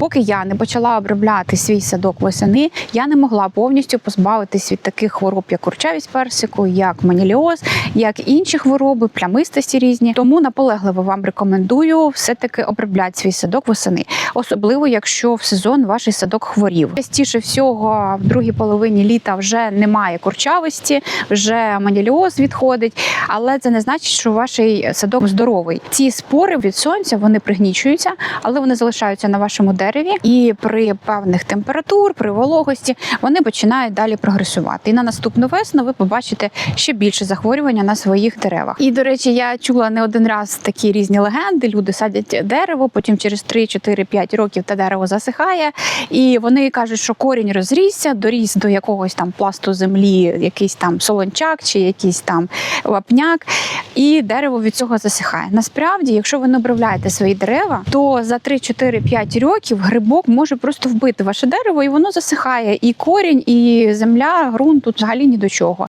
Поки я не почала обробляти свій садок восени, я не могла повністю позбавитись від таких хвороб, як курчавість персику, як маніліоз, як інші хвороби, плямистості різні. Тому наполегливо вам рекомендую все-таки обробляти свій садок восени, особливо якщо в сезон ваш садок хворів. Частіше всього в другій половині літа вже немає курчавості, вже маніліоз відходить, але це не значить, що ваш садок здоровий. Ці спори від сонця вони пригнічуються, але вони залишаються на вашому дереві, і при певних температур, при вологості вони починають далі прогресувати. І на наступну весну ви побачите ще більше захворювання на своїх деревах. І до речі, я чула не один раз такі різні легенди. Люди садять дерево, потім через 3, 4, 5 років те дерево засихає, і вони кажуть, що корінь розрісся, доріс до якогось там пласту землі, якийсь там солончак чи якийсь там вапняк, і дерево від цього засихає. Насправді, якщо ви не обробляєте свої дерева, то за 3, 4, 5 грибок може просто вбити ваше дерево, і воно засихає. І корінь, і земля, ґрунт тут взагалі ні до чого.